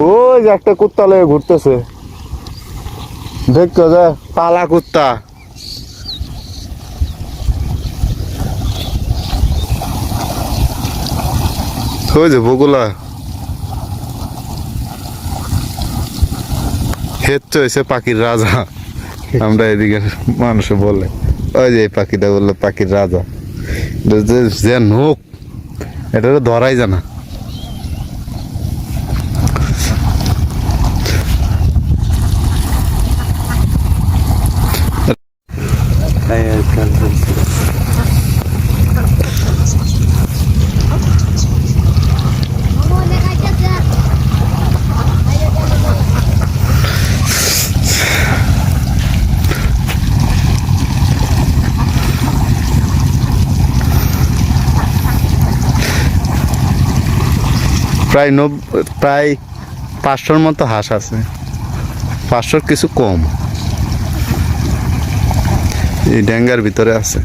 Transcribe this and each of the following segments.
ওই যে একটা কুত্তা লয়ে ঘুরতেছে। দেখতো যে, পালা কুত্তা। ওই যে বগুলা হেচ্ছে হয়েছে পাখির রাজা। আমরা এদিকে মানুষে বলে, ওই যে পাখিটা বলল পাখির রাজা। যে নোক এটা তো ধরাই জানা প্রায় নব, প্রায় পাঁচশোর মতো হাঁস আছে। পাঁচশোর কিছু কম। এই ড্যাঙ্গার ভিতরে আছে।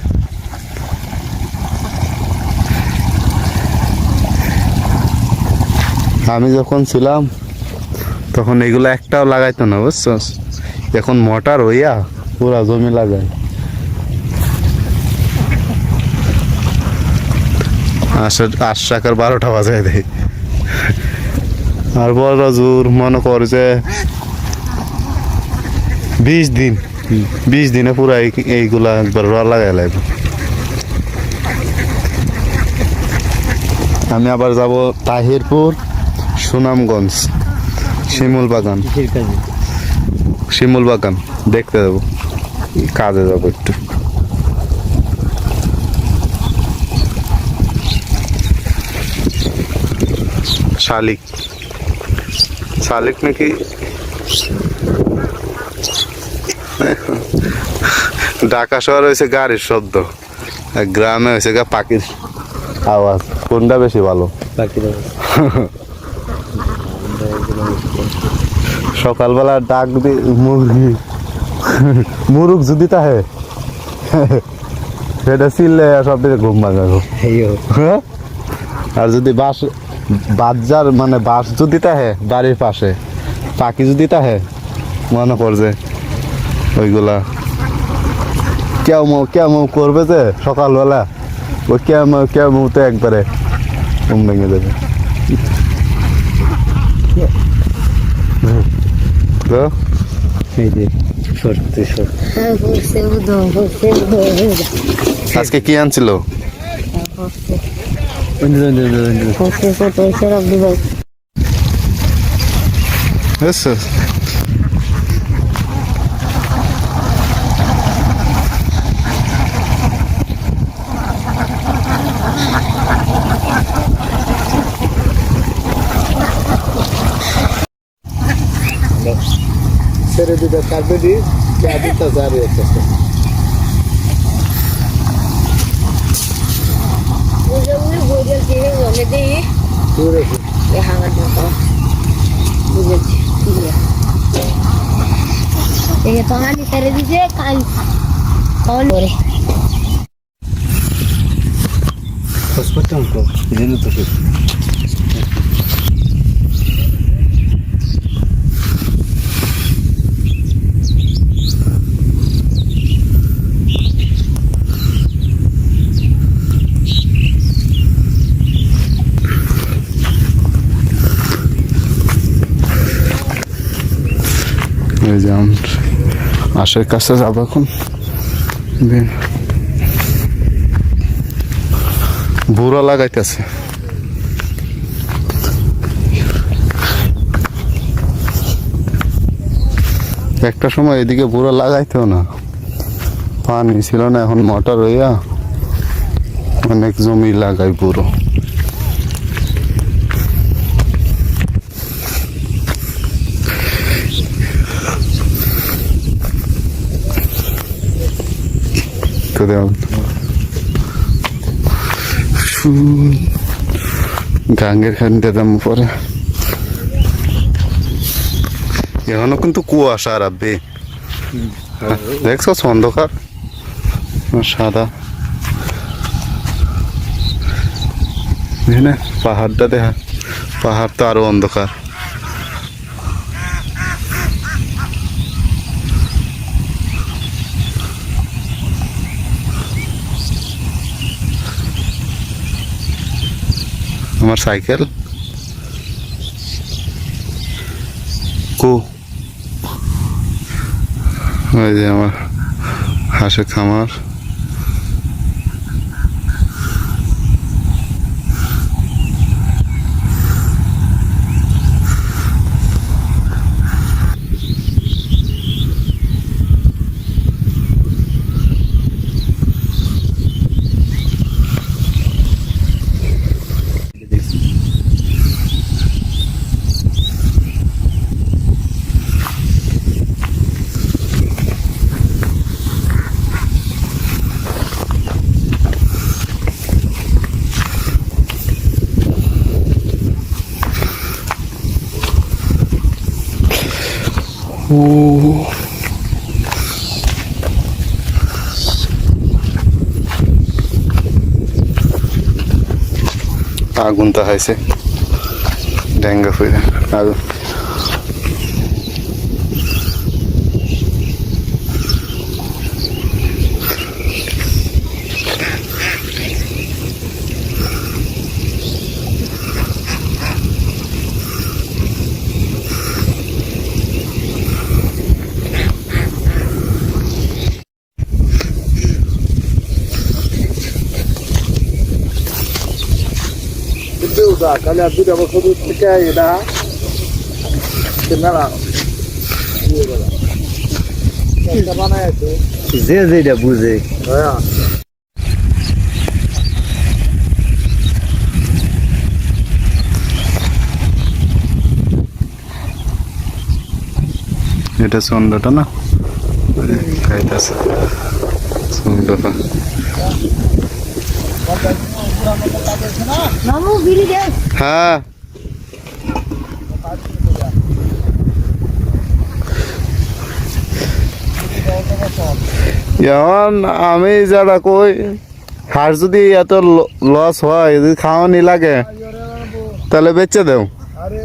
আমি যখন ছিলাম, তখন এগুলো একটাও লাগাইতো না বুঝছস এখন মোটর হইয়া পুরা জমি লাগায় আশা আশ টাকার বারোটা বাজায় দেয়। আর বড় জোর মনে কর যে বিশ দিন বিশ দিনে পুরো এই- এইগুলা একবার র লাগাই লাগবে আমি আবার যাব তাহিরপুর সুনামগঞ্জ শিমুল বাগান। শিমুল বাগান দেখতে যাব। কাজে যাব একটু। শালিক। শালিক নাকি ঢাকা শহর হয়েছে গাড়ির শব্দ। আর গ্রামে হয়েছে গা পাখির আওয়াজ। কোনটা বেশি ভালো? সকালবেলা ডাক দি মুরগি। মুরুগ যদি তাহে সেটা চিল্লে সব থেকে ঘুম ভাঙাবো। হ্যাঁ? আর যদি বাস বাজার মানে বাস যদি তাহে বাড়ির পাশে। পাখি যদি তাহে মনে করছে ওইগুলা। কেমন কেমন করবে যে সকালবেলা? ওই কেমন কেমন তো একবারে ঘুম ভেঙে যাবে। আজকে কি যে সত্যি সত্যি আজকে কি আনছিল বুঝছ ছেড়ে দিবে কাটবে দি চাবিটা জারি আছে দূরে তোমার ছেড়ে দিছে কাল কল করে হসপিটাল তো জেনে তো এই যে আমরা আশের কাছে যাব এখন। বুড়া লাগাইতেছে। একটা সময় এদিকে বুড়া লাগাইতেও না। পানি ছিল না, এখন মোটর হইয়া অনেক জমি লাগাই পুরো তো দেওয়া গাঙ্গের খানিতে দাম পরে। এখনও কিন্তু কুয়াশা রাখবে দেখছ অন্ধকার? সাদা। পাহাড়টা দেখা পাহাড় তো আরও অন্ধকার। আমার সাইকেল? কু? ওই যে আমার হাঁসের খামার। আগুন তো হয়েছে ডেঙ্গা ফুলে আগুন দুটা কালে আর দুটা বছর থেকে এটা আছে যে যেটা বুঝে। হ্যাঁ। এটা চন্দ্রটা না? খাইতেছে। দে হ্যাঁ। আমি যারা কই হাঁস যদি এত লস হয়, যদি খাওয়ানি লাগে, তাহলে বেচে দেও। আরে